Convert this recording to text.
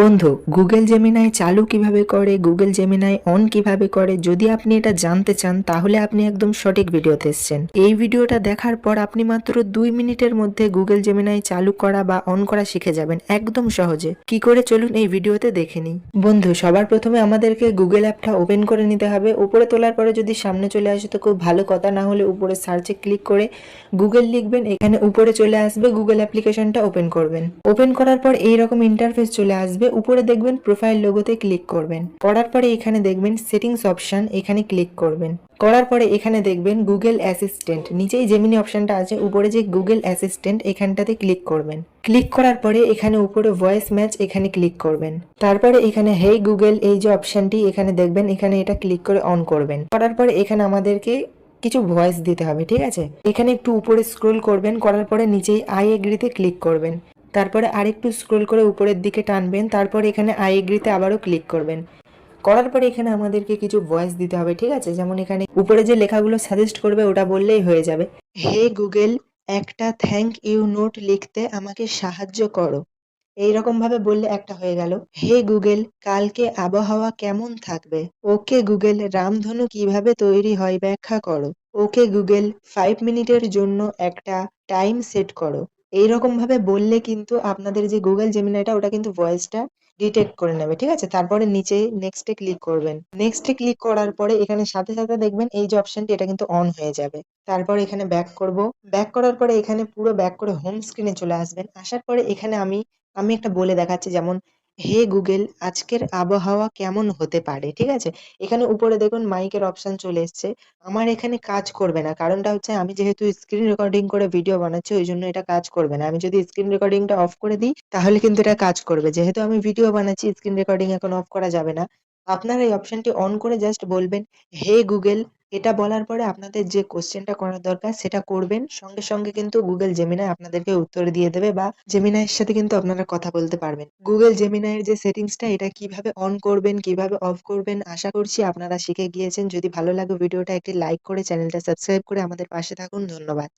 বন্ধু Google Gemini চালু কীভাবে করে গুগল জেমিনাই অন কীভাবে করে, যদি আপনি এটা জানতে চান, তাহলে আপনি একদম সঠিক ভিডিওতে এসেছেন। এই ভিডিওটা দেখার পর আপনি মাত্র দুই মিনিটের মধ্যে গুগল জেমিনাই চালু করা বা অন করা শিখে যাবেন, একদম সহজে। কি করে চলুন এই ভিডিওতে দেখে নিই। বন্ধু, সবার প্রথমে আমাদেরকে গুগল অ্যাপটা ওপেন করে নিতে হবে। উপরে তোলার পরে যদি সামনে চলে আসে, তো খুব ভালো কথা। না হলে উপরে সার্চে ক্লিক করে গুগল লিখবেন, এখানে উপরে চলে আসবে গুগল অ্যাপ্লিকেশনটা ওপেন করবেন। ওপেন করার পর এইরকম ইন্টারফেস চলে আসবে। উপরে দেখবেন প্রোফাইল লোগোতে ক্লিক করবেন। করার পরে এখানে দেখবেন সেটিংস অপশন এখানে ক্লিক করবেন। করার পরে এখানে দেখবেন গুগল অ্যাসিস্ট্যান্ট নিচেই জেমিনি অপশনটা আছে, উপরে যে গুগল অ্যাসিস্ট্যান্ট এখানটাতে ক্লিক করবেন। ক্লিক করার পরে এখানে উপরে ভয়েস ম্যাচ এখানে ক্লিক করবেন। তারপরে এখানে হেই গুগল এই যে অপশনটি এখানে দেখবেন, এখানে এটা ক্লিক করে অন করবেন। করার পরে এখানে আমাদেরকে কিছু ভয়েস দিতে হবে, ঠিক আছে? এখানে একটু উপরে স্ক্রোল করবেন, করার পরে নিচেই আই এগ্রিতে ক্লিক করবেন। তারপরে আরেকটু স্ক্রোল করে উপরের দিকে টানবেন, তারপর এখানে আই এগ্রিতে আবারও ক্লিক করবেন। করার পরে এখানে আমাদেরকে কিছু ভয়েস দিতে হবে, ঠিক আছে? যেমন এখানে উপরে যে লেখাগুলো সাজেস্ট করবে ওটা বললেই হয়ে যাবে। হে গুগল, একটা থ্যাংক ইউ নোট লিখতে আমাকে সাহায্য করো। এইরকম ভাবে বললে একটা হয়ে গেল। হে গুগল, কালকে আবহাওয়া কেমন থাকবে? ওকে গুগল, রামধনু কীভাবে তৈরি হয় ব্যাখ্যা করো। ওকে গুগল ফাইভ মিনিটের জন্য একটা টাইম সেট করো। এইরকম ভাবে বললে কিন্তু আপনাদের যে গুগল জেমিনাইটা ওটা কিন্তু ভয়েসটা ডিটেক্ট করে নেবে, ঠিক আছে? তারপরে নিচে নেক্সটে ক্লিক করবেন। নেক্সটে ক্লিক করার পরে এখানে সাথে সাথে দেখবেন এই যে অপশনটি এটা কিন্তু অন হয়ে যাবে। তারপর এখানে ব্যাক করব। ব্যাক করার পরে এখানে পুরো ব্যাক করে হোম স্ক্রিনে চলে আসবেন। আসার পরে এখানে আমি আমি একটা বলে দেখাচ্ছি, যেমন হে গুগল, আজকের আবহাওয়া কেমন হতে পারে? ঠিক আছে? এখানে উপরে দেখুন মাইকের অপশন চলে এসছে। আমার এখানে কাজ করবে না। কারণটা হচ্ছে আমি যেহেতু স্ক্রিন রেকর্ডিং করে ভিডিও বানাচ্ছি, ওই জন্য এটা কাজ করবে না। আমি যদি স্ক্রিন রেকর্ডিংটা অফ করে দিই, তাহলে কিন্তু এটা কাজ করবে। যেহেতু আমি ভিডিও বানাচ্ছি স্ক্রিন রেকর্ডিং এখন অফ করা যাবে না। আপনারা এই অপশনটি অন করে জাস্ট বলবেন, হে গুগল এটা বলার পরে আপনাদের যে কোশ্চেনটা করার দরকার, সেটা করবেন। সঙ্গে সঙ্গে কিন্তু গুগল জেমিনায় আপনাদেরকে উত্তর দিয়ে দেবে বা জেমিনাইয়ের সাথে কিন্তু আপনারা কথা বলতে পারবেন। গুগল জেমিনাইয়ের যে সেটিংসটা এটা কীভাবে অন করবেন, কীভাবে অফ করবেন, আশা করছি আপনারা শিখে গিয়েছেন। যদি ভালো লাগে ভিডিওটা, একটি লাইক করে চ্যানেলটা সাবস্ক্রাইব করে আমাদের পাশে থাকুন। ধন্যবাদ।